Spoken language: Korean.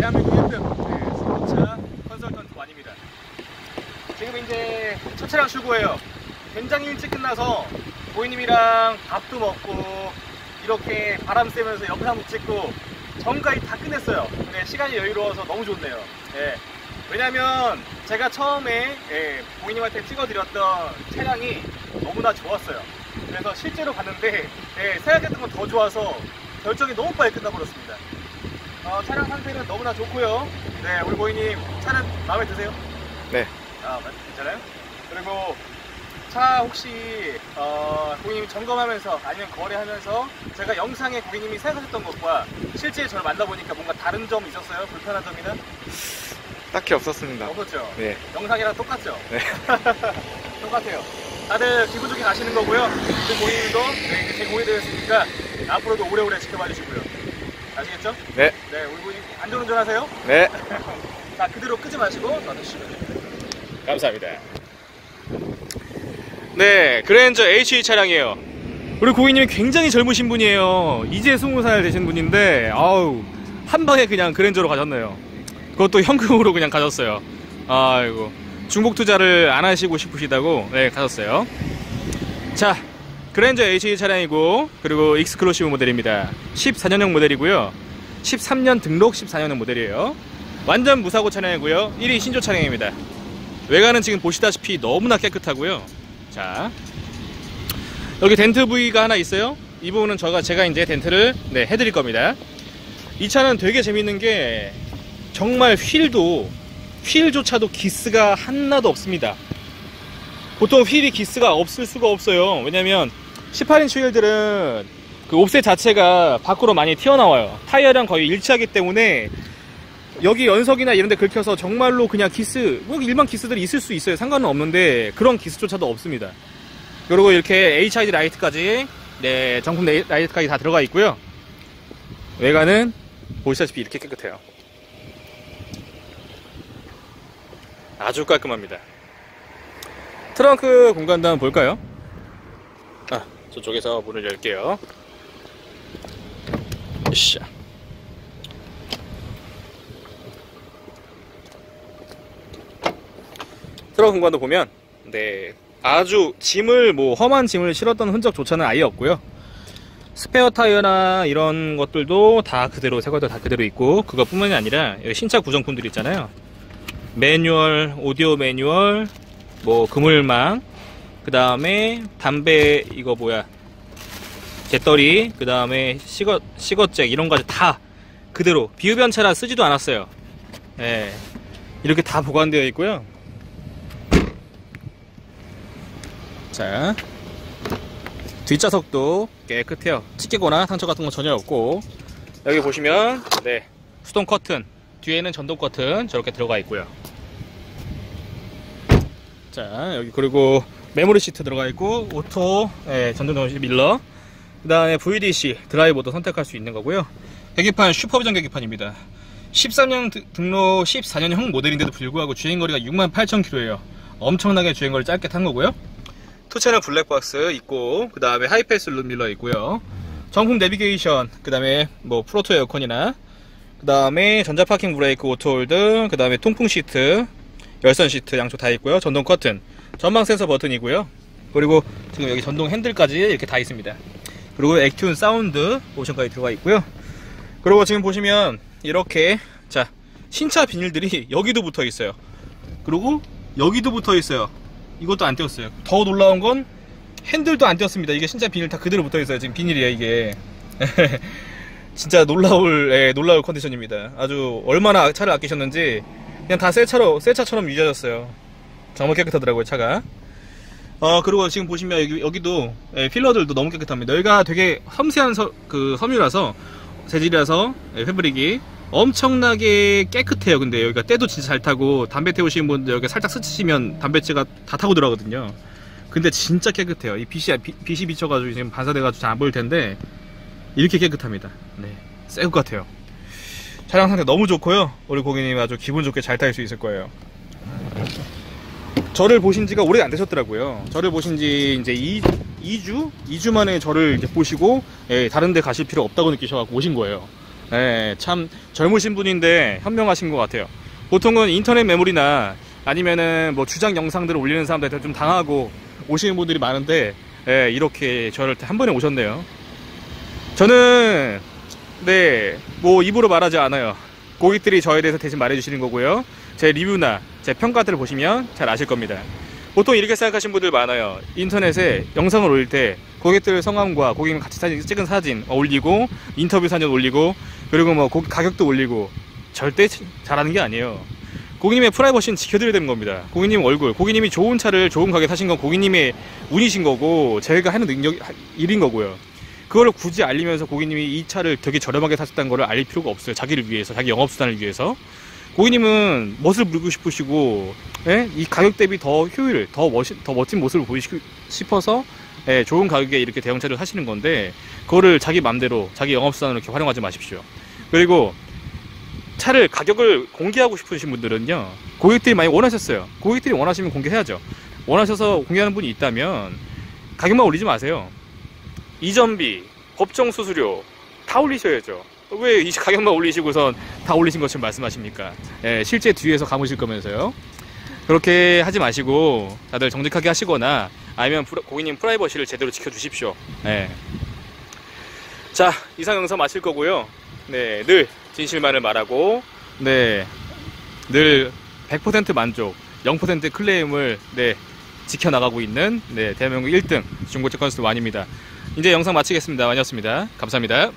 대한민국 1등 네, 스포차 컨설턴트 완입니다. 지금 이제 첫 차량 출고해요. 굉장히 일찍 끝나서 고객님이랑 밥도 먹고 이렇게 바람 쐬면서 영상 도 찍고 전까지 다 끝냈어요. 근데 시간이 여유로워서 너무 좋네요. 예. 왜냐면 제가 처음에 예, 고객님한테 찍어드렸던 차량이 너무나 좋았어요. 그래서 실제로 갔는데 예, 생각했던 건 더 좋아서 결정이 너무 빨리 끝나버렸습니다. 어, 차량 상태는 너무나 좋고요. 네, 우리 고객님 차는 마음에 드세요? 네. 아, 맞- 괜찮아요? 그리고 차 혹시 어, 고객님이 점검하면서 아니면 거래하면서 제가 영상에 고객님이 생각하셨던 것과 실제 저를 만나보니까 뭔가 다른 점 있었어요? 불편한 점이나? 딱히 없었습니다. 없었죠? 네. 영상이랑 똑같죠? 네. 똑같아요. 다들 기분 좋게 가시는 거고요. 그 고객님도 네, 제 고객이 되었으니까 앞으로도 오래오래 지켜봐 주시고요. 아시겠죠? 네. 네, 우리 고객님 안전운전 하세요. 네. 자, 그대로 끄지 마시고 놔두시면 됩니다. 감사합니다. 네, 그랜저 HE 차량이에요. 우리 고객님이 굉장히 젊으신 분이에요. 이제 20살 되신 분인데, 아우, 한 방에 그냥 그랜저로 가셨네요. 그것도 현금으로 그냥 가셨어요. 아이고, 중복 투자를 안 하시고 싶으시다고, 네, 가셨어요. 자, 그랜저 HE 차량이고, 그리고 익스클루시브 모델입니다. 14년형 모델이고요. 13년 등록 14년형 모델이에요. 완전 무사고 차량이고요. 1위 신조 차량입니다. 외관은 지금 보시다시피 너무나 깨끗하고요. 자, 여기 덴트 부위가 하나 있어요. 이 부분은 저가 제가 이제 덴트를 네, 해드릴 겁니다. 이 차는 되게 재밌는 게 정말 휠도 휠조차도 기스가 하나도 없습니다. 보통 휠이 기스가 없을 수가 없어요. 왜냐면 18인치 휠들은 그 옵셋 자체가 밖으로 많이 튀어나와요. 타이어랑 거의 일치하기 때문에 여기 연석이나 이런 데 긁혀서 정말로 그냥 기스, 뭐 일반 기스들이 있을 수 있어요. 상관은 없는데 그런 기스조차도 없습니다. 그리고 이렇게 HID 라이트까지, 네, 정품 라이트까지 다 들어가 있고요. 외관은 보시다시피 이렇게 깨끗해요. 아주 깔끔합니다. 트렁크 공간도 한번 볼까요? 아, 저쪽에서 문을 열게요. 으쌰. 트렁크 공간도 보면 네 아주 짐을 뭐 험한 짐을 실었던 흔적조차는 아예 없고요 스페어 타이어나 이런 것들도 다 그대로 새 것도 다 그대로 있고 그것뿐만이 아니라 여기 신차 구성품들 있잖아요 매뉴얼 오디오 매뉴얼 뭐 그물망 그 다음에 담배 이거 뭐야? 배터리 그 다음에 시거 시거잭 이런 거까지 다 그대로 비흡연차라 쓰지도 않았어요. 예. 이렇게 다 보관되어 있고요. 자. 뒷좌석도 깨끗해요. 찢기거나 상처 같은 건 전혀 없고. 여기 보시면 네. 수동 커튼. 뒤에는 전동 커튼 저렇게 들어가 있고요. 자 여기 그리고 메모리 시트 들어가 있고 오토 예, 전동 정시 밀러. 그 다음에 VDC 드라이버도 선택할 수 있는 거고요. 계기판 슈퍼비전 계기판입니다. 13년 드- 등록 14년형 모델인데도 불구하고 주행거리가 68,000km예요. 엄청나게 주행거리 짧게 탄 거고요. 투체는 블랙박스 있고 그 다음에 하이패스 룸밀러 있고요. 정품 내비게이션 그 다음에 뭐 프로토 에어컨이나 그 다음에 전자 파킹 브레이크 오토홀드 그 다음에 통풍 시트 열선 시트 양쪽 다 있고요. 전동 커튼 전방 센서 버튼이고요 그리고 지금 여기 전동 핸들까지 이렇게 다 있습니다 그리고 액튠 사운드 옵션까지 들어가 있고요 그리고 지금 보시면 이렇게 자 신차 비닐들이 여기도 붙어 있어요 그리고 여기도 붙어 있어요 이것도 안 떼었어요. 더 놀라운 건 핸들도 안 떼었습니다. 이게 진짜 비닐 다 그대로 붙어 있어요. 지금 비닐이에요, 이게. 진짜 놀라울, 예, 놀라울 컨디션입니다. 아주 얼마나 차를 아끼셨는지 그냥 다 새 차로, 새 차처럼 유지하셨어요. 정말 깨끗하더라고요, 차가. 어, 그리고 지금 보시면 여기, 여기도, 예, 필러들도 너무 깨끗합니다. 여기가 되게 섬세한 서, 그 섬유라서, 재질이라서, 예, 패브릭이 엄청나게 깨끗해요. 근데 여기가 때도 진짜 잘 타고 담배 태우시는 분들 여기 살짝 스치시면 담배째가 다 타고 들어가거든요. 근데 진짜 깨끗해요. 이 빛이 빛- 빛이 비쳐가지고 지금 반사돼가지고 잘 안 보일 텐데 이렇게 깨끗합니다. 네, 새것 같아요. 차량 상태 너무 좋고요. 우리 고객님 아주 기분 좋게 잘 탈 수 있을 거예요. 저를 보신 지가 오래 안 되셨더라고요. 저를 보신 지 이제 2, 2주? 2주 만에 저를 이렇게 보시고, 예, 다른 데 가실 필요 없다고 느끼셔갖고 오신 거예요. 예, 참 젊으신 분인데 현명하신 것 같아요. 보통은 인터넷 매물이나 아니면은 뭐 주장 영상들을 올리는 사람들한테 좀 당하고 오시는 분들이 많은데 예, 이렇게 저를 한 번에 오셨네요. 저는 네, 뭐 입으로 말하지 않아요. 고객들이 저에 대해서 대신 말해주시는 거고요. 제 리뷰나 제 평가들을 보시면 잘 아실 겁니다. 보통 이렇게 생각하시는 분들 많아요. 인터넷에 영상을 올릴 때 고객들 성함과 고객님 같이 사진, 찍은 사진 올리고 인터뷰 사진 올리고 그리고 뭐 고- 가격도 올리고 절대 치- 잘하는 게 아니에요. 고객님의 프라이버시는 지켜드려야 되는 겁니다. 고객님 얼굴, 고객님이 좋은 차를 좋은 가게 사신 건 고객님의 운이신 거고 제가 하는 능력 일인 거고요. 그거를 굳이 알리면서 고객님이 이 차를 되게 저렴하게 사셨다는 거를 알릴 필요가 없어요. 자기를 위해서, 자기 영업 수단을 위해서. 고객님은 멋을 부리고 싶으시고, 예? 이 가격 대비 더 효율, 더 멋진, 더 멋진 모습을 보이고 싶어서, 예, 좋은 가격에 이렇게 대형차를 사시는 건데, 그거를 자기 맘대로, 자기 영업수단으로 이렇게 활용하지 마십시오. 그리고, 차를 가격을 공개하고 싶으신 분들은요, 고객들이 많이 원하셨어요. 고객들이 원하시면 공개해야죠. 원하셔서 공개하는 분이 있다면, 가격만 올리지 마세요. 이전비, 법정 수수료 다 올리셔야죠. 왜 이 가격만 올리시고선 다 올리신 것처럼 말씀하십니까? 예, 실제 뒤에서 감으실 거면서요. 그렇게 하지 마시고 다들 정직하게 하시거나 아니면 고객님 프라이버시를 제대로 지켜주십시오. 예. 자, 이상 영상 마칠 거고요. 네, 늘 진실만을 말하고, 네, 늘 100% 만족, 0% 클레임을 네 지켜나가고 있는 네 대한민국 1등 중고차 컨설트 완입니다. 이제 영상 마치겠습니다. 완이었습니다. 감사합니다.